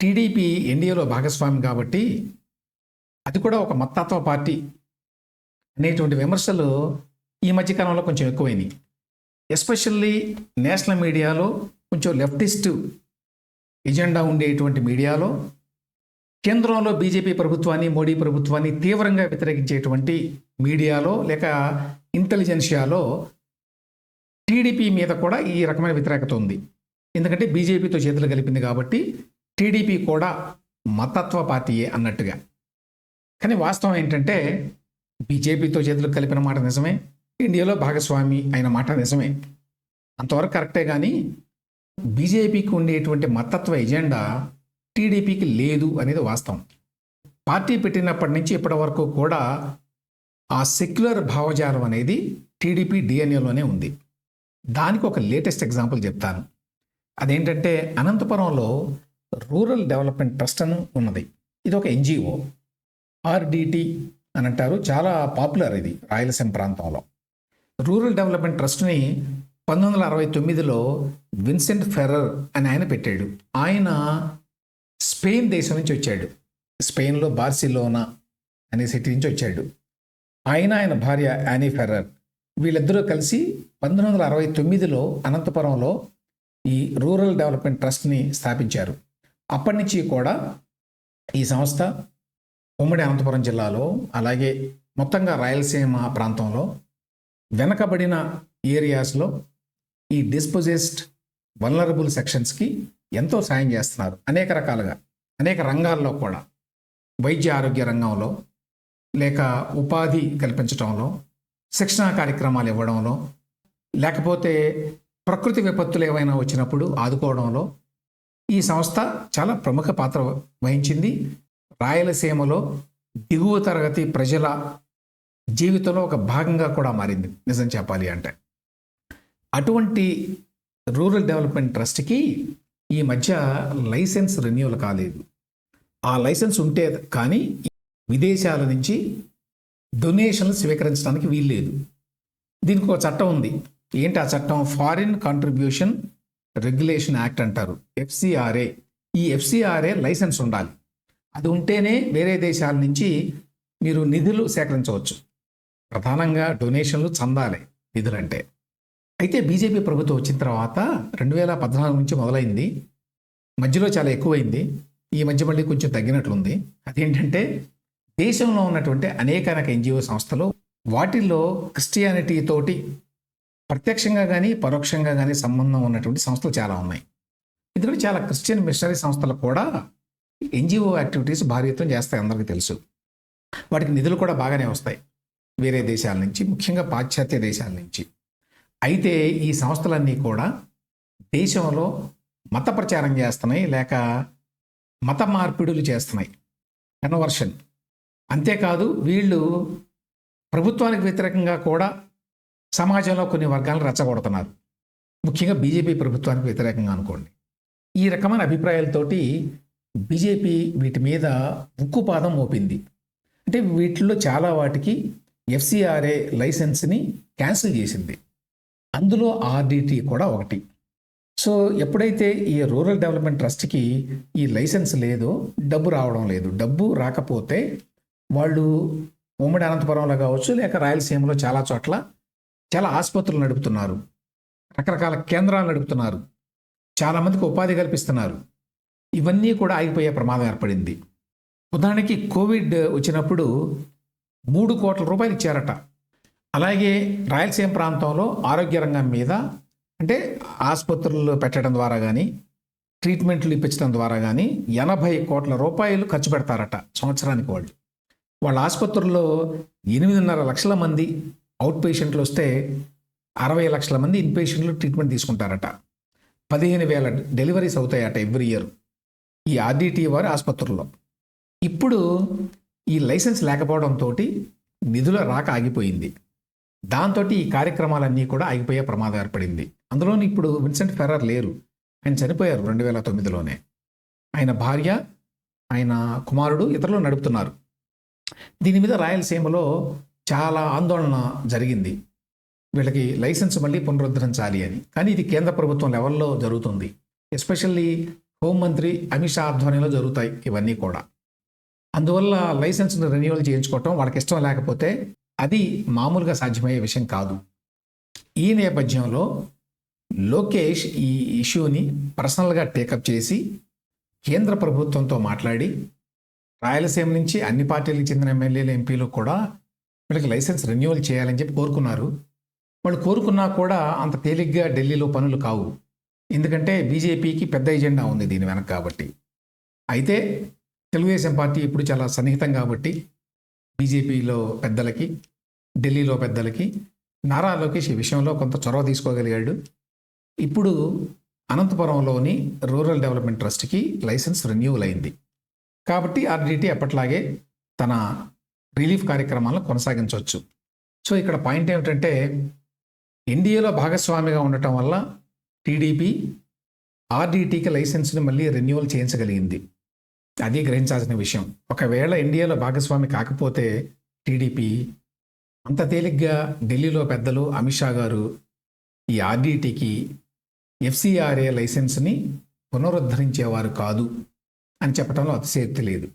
TDP ఎన్డీఏలో భాగస్వామి కాబట్టి అది కూడా ఒక మత్తత్వ పార్టీ అనేటువంటి విమర్శలు ఈ మధ్యకాలంలో కొంచెం ఎక్కువైనాయి. ఎస్పెషల్లీ నేషనల్ మీడియాలో కొంచెం లెఫ్టిస్ట్ ఎజెండా ఉండేటువంటి మీడియాలో కేంద్రంలో బీజేపీ ప్రభుత్వాన్ని మోడీ ప్రభుత్వాన్ని తీవ్రంగా వ్యతిరేకించేటువంటి మీడియాలో లేక ఇంటెలిజెన్షియాలో టీడీపీ మీద కూడా ఈ రకమైన వ్యతిరేకత ఉంది. ఎందుకంటే బీజేపీతో చేతులు కలిపింది కాబట్టి టీడీపీ కూడా మతత్వ పార్టీయే అన్నట్టుగా. కానీ వాస్తవం ఏంటంటే బీజేపీతో చేతులు కలిపిన మాట నిజమే ఇండియాలో భాగస్వామి అయిన మాట నిజమే. అంతవరకు కరెక్టే కానీ బీజేపీకి ఉండేటువంటి మతత్వ ఎజెండా టీడీపీకి లేదు అనేది వాస్తవం. పార్టీ పెట్టినప్పటి నుంచి ఇప్పటి వరకు కూడా ఆ సెక్యులర్ భావజాలం అనేది టీడీపీ డిఎన్ఏలోనే ఉంది. దానికి ఒక లేటెస్ట్ ఎగ్జాంపుల్ చెప్తాను. అదేంటంటే అనంతపురంలో రూరల్ డెవలప్మెంట్ ట్రస్ట్ అని ఉన్నది. ఇది ఒక ఎన్జిఓ. ఆర్డిటి అని అంటారు. చాలా పాపులర్ ఇది రాయలసీమ ప్రాంతంలో. రూరల్ డెవలప్మెంట్ ట్రస్ట్ని పంతొమ్మిది వందల అరవై తొమ్మిదిలో విన్సెంట్ ఫెర్రర్ అని ఆయన పెట్టాడు. ఆయన స్పెయిన్ దేశం నుంచి వచ్చాడు. స్పెయిన్లో బార్సిలోనా అనే సిటీ నుంచి వచ్చాడు. ఆయన ఆయన భార్య యానీ ఫెర్రర్. వీళ్ళిద్దరూ కలిసి పంతొమ్మిది వందల అరవై తొమ్మిదిలో అనంతపురంలో ఈ రూరల్ డెవలప్మెంట్ ట్రస్ట్ని స్థాపించారు. అప్పటి నుంచి కూడా ఈ సంస్థ ఉమ్మడి అనంతపురం జిల్లాలో అలాగే మొత్తంగా రాయలసీమ ప్రాంతంలో వెనకబడిన ఏరియాస్లో ఈ డిస్పోజెస్డ్ వల్నరబుల్ సెక్షన్స్కి ఎంతో సాయం చేస్తున్నారు. అనేక రకాలుగా అనేక రంగాల్లో కూడా. వైద్య ఆరోగ్య రంగంలో లేక ఉపాధి కల్పించడంలో శిక్షణా కార్యక్రమాలు ఇవ్వడంలో లేకపోతే ప్రకృతి విపత్తులు ఏవైనా వచ్చినప్పుడు ఆదుకోవడంలో ఈ సంస్థ చాలా ప్రముఖ పాత్ర వహించింది. రాయలసీమలో దిగువ తరగతి ప్రజల జీవితంలో ఒక భాగంగా కూడా మారింది నిజం చెప్పాలి అంటే. అటువంటి రూరల్ డెవలప్మెంట్ ట్రస్ట్కి ఈ మధ్య లైసెన్స్ రెన్యూవల్ కాలేదు. ఆ లైసెన్స్ ఉంటే కానీ విదేశాల నుంచి డొనేషన్లు స్వీకరించడానికి వీల్లేదు. దీనికి ఒక చట్టం ఉంది. ఏంటి ఆ చట్టం? ఫారిన్ కాంట్రిబ్యూషన్ రెగ్యులేషన్ యాక్ట్ అంటారు ఎఫ్సిఆర్ఏ. ఈ ఎఫ్సిఆర్ఏ లైసెన్స్ ఉండాలి. అది ఉంటేనే వేరే దేశాల నుంచి మీరు నిధులు సేకరించవచ్చు. ప్రధానంగా డొనేషన్లు చందాలి నిధులంటే. అయితే బీజేపీ ప్రభుత్వం వచ్చిన తర్వాత రెండు వేల పద్నాలుగు నుంచి మొదలైంది. మధ్యలో చాలా ఎక్కువైంది. ఈ మధ్య మళ్ళీ కొంచెం తగ్గినట్లుంది. అదేంటంటే దేశంలో ఉన్నటువంటి అనేక అనేక ఎన్జిఓ సంస్థలు వాటిల్లో క్రిస్టియానిటీ తోటి ప్రత్యక్షంగా కానీ పరోక్షంగా కానీ సంబంధం ఉన్నటువంటి సంస్థలు చాలా ఉన్నాయి. ఎందుకంటే చాలా క్రిస్టియన్ మిషనరీ సంస్థలు కూడా ఎన్జిఓ యాక్టివిటీస్ భారీ ఎత్తున చేస్తాయి అందరికీ తెలుసు. వాటికి నిధులు కూడా బాగానే వస్తాయి. వేరే దేశాల నుంచి ముఖ్యంగా పాశ్చాత్య దేశాల నుంచి. అయితే ఈ సంస్థలన్నీ కూడా దేశంలో మత ప్రచారం చేస్తున్నాయి లేక మత మార్పిడులు చేస్తున్నాయి. కన్వర్షన్. అంతేకాదు వీళ్ళు ప్రభుత్వానికి వ్యతిరేకంగా కూడా సమాజంలో కొన్ని వర్గాలను రెచ్చగొడుతున్నారు. ముఖ్యంగా బీజేపీ ప్రభుత్వానికి వ్యతిరేకంగా అనుకోండి. ఈ రకమైన అభిప్రాయాలతోటి బీజేపీ వీటి మీద ఉక్కుపాదం మోపింది. అంటే వీటిల్లో చాలా వాటికి ఎఫ్సిఆర్ఏ లైసెన్స్ని క్యాన్సిల్ చేసింది. అందులో ఆర్డిటి కూడా ఒకటి. సో ఎప్పుడైతే ఈ రూరల్ డెవలప్మెంట్ ట్రస్ట్కి ఈ లైసెన్స్ లేదో డబ్బు రావడం లేదు. డబ్బు రాకపోతే వాళ్ళు ఉమ్మడి అనంతపురంలో కావచ్చు లేక రాయలసీమలో చాలా చోట్ల చాలా ఆసుపత్రులు నడుపుతున్నారు. రకరకాల కేంద్రాలు నడుపుతున్నారు. చాలామందికి ఉపాధి కల్పిస్తున్నారు. ఇవన్నీ కూడా ఆగిపోయే ప్రమాదం ఏర్పడింది. ఉదాహరణకి కోవిడ్ వచ్చినప్పుడు మూడు కోట్ల రూపాయలు ఇచ్చారట. అలాగే రాయలసీమ ప్రాంతంలో ఆరోగ్య రంగం మీద అంటే ఆసుపత్రులు పెట్టడం ద్వారా కానీ ట్రీట్మెంట్లు ఇప్పించడం ద్వారా కానీ ఎనభై కోట్ల రూపాయలు ఖర్చు పెడతారట సంవత్సరానికి వాళ్ళు. వాళ్ళ ఆసుపత్రుల్లో ఎనిమిదిన్నర లక్షల మంది అవుట్ పేషెంట్లు వస్తే అరవై లక్షల మంది ఇన్ పేషెంట్లు ట్రీట్మెంట్ తీసుకుంటారట. పదిహేను వేల డెలివరీస్ అవుతాయట ఎవ్రీ ఇయర్ ఈ ఆర్డిటీ వారి ఆసుపత్రుల్లో. ఇప్పుడు ఈ లైసెన్స్ లేకపోవడంతో నిధుల రాక ఆగిపోయింది. దాంతో ఈ కార్యక్రమాలన్నీ కూడా ఆగిపోయే ప్రమాదం ఏర్పడింది. అందులోని ఇప్పుడు విన్సెంట్ ఫెర్రర్ లేరు. ఆయన చనిపోయారు రెండు వేల తొమ్మిదిలోనే. ఆయన భార్య ఆయన కుమారుడు ఇతరులు నడుపుతున్నారు. దీని మీద రాయలసీమలో చాలా ఆందోళన జరిగింది. వీళ్ళకి లైసెన్స్ మళ్ళీ పునరుద్ధరించాలి అని. కానీ ఇది కేంద్ర ప్రభుత్వం లెవెల్లో జరుగుతుంది. ఎస్పెషల్లీ హోంమంత్రి అమిత్ షా ఆధ్వర్యంలో జరుగుతాయి ఇవన్నీ కూడా. అందువల్ల లైసెన్స్ను రెన్యువల్ చేయించుకోవటం వాళ్ళకి ఇష్టం లేకపోతే అది మామూలుగా సాధ్యమయ్యే విషయం కాదు. ఈ నేపథ్యంలో లోకేష్ ఈ ఇష్యూని పర్సనల్గా టేకప్ చేసి కేంద్ర ప్రభుత్వంతో మాట్లాడి రాయలసీమ నుంచి అన్ని పార్టీలకు చెందిన ఎమ్మెల్యేలు ఎంపీలు కూడా వీళ్ళకి లైసెన్స్ రెన్యువల్ చేయాలని చెప్పి కోరుకున్నారు. వాళ్ళు కోరుకున్నా కూడా అంత తేలిగ్గా ఢిల్లీలో పనులు కావు. ఎందుకంటే బీజేపీకి పెద్ద ఎజెండా ఉంది దీని వెనక కాబట్టి. అయితే తెలుగుదేశం పార్టీ ఇప్పుడు చాలా సన్నిహితం కాబట్టి బీజేపీలో పెద్దలకి ఢిల్లీలో పెద్దలకి నారా లోకేష్ ఈ విషయంలో కొంత చొరవ తీసుకోగలిగాడు. ఇప్పుడు అనంతపురంలోని రూరల్ డెవలప్మెంట్ ట్రస్ట్కి లైసెన్స్ రెన్యూవల్ అయింది. కాబట్టి ఆర్డీటీ అప్పట్లాగే తన రిలీఫ్ కార్యక్రమాలను కొనసాగించవచ్చు. సో ఇక్కడ పాయింట్ ఏమిటంటే ఎన్డీఏలో భాగస్వామిగా ఉండటం వల్ల టీడీపీ ఆర్డీటీకి లైసెన్స్ని మళ్ళీ రెన్యువల్ చేయించగలిగింది. అది గ్రహించాల్సిన విషయం. ఒకవేళ ఎన్డీఏలో భాగస్వామి కాకపోతే టీడీపీ అంత తేలిగ్గా ఢిల్లీలో పెద్దలు అమిత్ షా గారు ఈ ఆర్డీటీకి ఎఫ్సిఆర్ఏ లైసెన్స్ని పునరుద్ధరించేవారు కాదు అని చెప్పడంలో అతిశయక్తి లేదు.